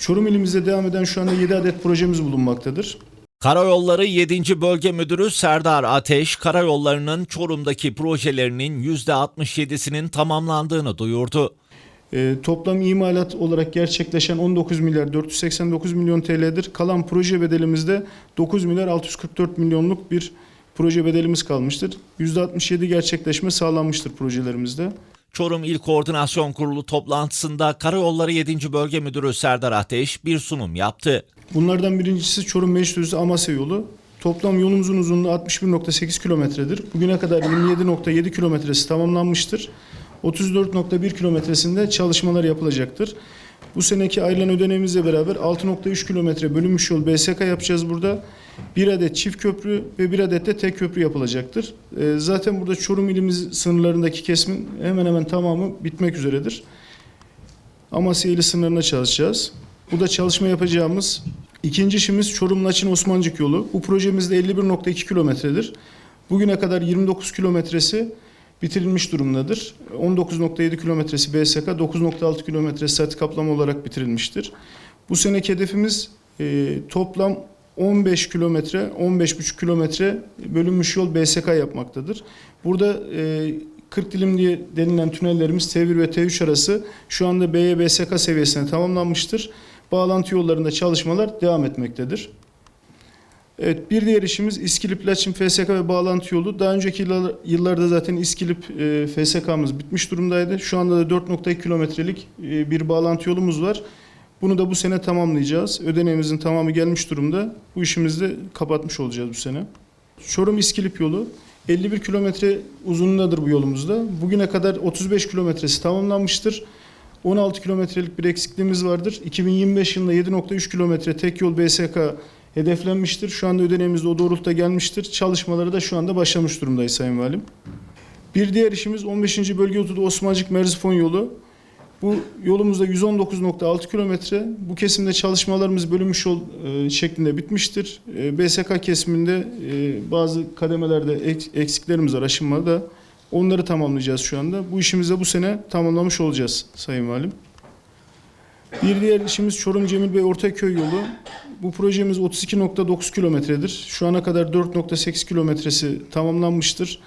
Çorum ilimizde devam eden şu anda 7 adet projemiz bulunmaktadır. Karayolları 7. Bölge Müdürü Serdar Ateş, karayollarının Çorum'daki projelerinin %67'sinin tamamlandığını duyurdu. Ee, toplam imalat olarak gerçekleşen 19 milyar 489 milyon TL'dir. Kalan proje bedelimizde 9 milyar 644 milyonluk bir proje bedelimiz kalmıştır. %67 gerçekleşme sağlanmıştır projelerimizde. Çorum İl Koordinasyon Kurulu toplantısında Karayolları 7. Bölge Müdürü Serdar Ateş bir sunum yaptı. Bunlardan birincisi Çorum Meclisi Amasya yolu. Toplam yolumuzun uzunluğu 61.8 kilometredir. Bugüne kadar 27.7 kilometresi tamamlanmıştır. 34.1 kilometresinde çalışmalar yapılacaktır. Bu seneki ayrılan ödeneğimizle beraber 6.3 kilometre bölünmüş yol BSK yapacağız burada. Bir adet çift köprü ve bir adet de tek köprü yapılacaktır. Ee, Zaten burada Çorum ilimiz sınırlarındaki kesimin hemen hemen tamamı bitmek üzeredir. Amasya ili sınırına çalışacağız. Bu da çalışma yapacağımız ikinci işimiz Çorum Laçin Osmancık yolu. Bu projemizde 51.2 kilometredir. Bugüne kadar 29 kilometresi bitirilmiş durumdadır. 19.7 kilometresi BSK, 9.6 kilometresi sert kaplama olarak bitirilmiştir. Bu seneki hedefimiz e, toplam 15 kilometre, 15,5 kilometre bölünmüş yol BSK yapmaktadır. Burada e, 40 dilim diye denilen tünellerimiz T1 ve T3 arası şu anda BY BSK seviyesine tamamlanmıştır. Bağlantı yollarında çalışmalar devam etmektedir. Evet bir diğer işimiz İskilip Laçin FSK ve bağlantı yolu. Daha önceki yıllar- yıllarda zaten İskilip e, FSK'mız bitmiş durumdaydı. Şu anda da 4.2 kilometrelik e, bir bağlantı yolumuz var. Bunu da bu sene tamamlayacağız. Ödeneğimizin tamamı gelmiş durumda. Bu işimizi de kapatmış olacağız bu sene. Çorum İskilip yolu 51 kilometre uzunluğundadır bu yolumuzda. Bugüne kadar 35 kilometresi tamamlanmıştır. 16 kilometrelik bir eksikliğimiz vardır. 2025 yılında 7.3 kilometre tek yol BSK hedeflenmiştir. Şu anda ödeneğimiz de o doğrultuda gelmiştir. Çalışmaları da şu anda başlamış durumdayız Sayın Valim. Bir diğer işimiz 15. Bölge Otudu Osmancık Merzifon yolu. Bu yolumuzda 119.6 kilometre. Bu kesimde çalışmalarımız bölünmüş yol e, şeklinde bitmiştir. E, BSK kesiminde e, bazı kademelerde ek- eksiklerimiz var, aşınmada. Onları tamamlayacağız şu anda. Bu işimizi de bu sene tamamlamış olacağız Sayın Valim. Bir diğer işimiz Çorum Cemil Bey Ortaköy yolu. Bu projemiz 32.9 kilometredir. Şu ana kadar 4.8 kilometresi tamamlanmıştır.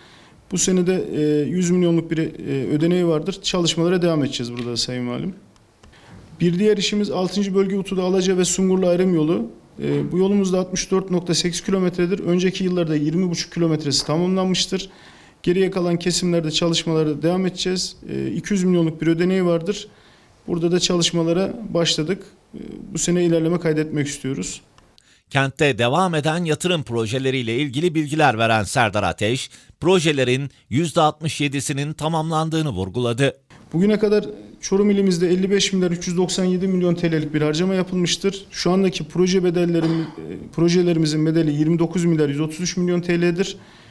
Bu sene de e, 100 milyonluk bir e, ödeneği vardır. Çalışmalara devam edeceğiz burada Sayın Valim. Bir diğer işimiz 6. Bölge Utu'da Alaca ve Sungurlu ayrım yolu. E, bu yolumuz da 64.8 kilometredir. Önceki yıllarda 20.5 kilometresi tamamlanmıştır. Geriye kalan kesimlerde çalışmalara devam edeceğiz. E, 200 milyonluk bir ödeneği vardır. Burada da çalışmalara başladık. Bu sene ilerleme kaydetmek istiyoruz. Kentte devam eden yatırım projeleriyle ilgili bilgiler veren Serdar Ateş, projelerin %67'sinin tamamlandığını vurguladı. Bugüne kadar Çorum ilimizde 55 milyar 397 milyon TL'lik bir harcama yapılmıştır. Şu andaki proje bedellerim, e, projelerimizin bedeli 29 milyar 133 milyon TL'dir.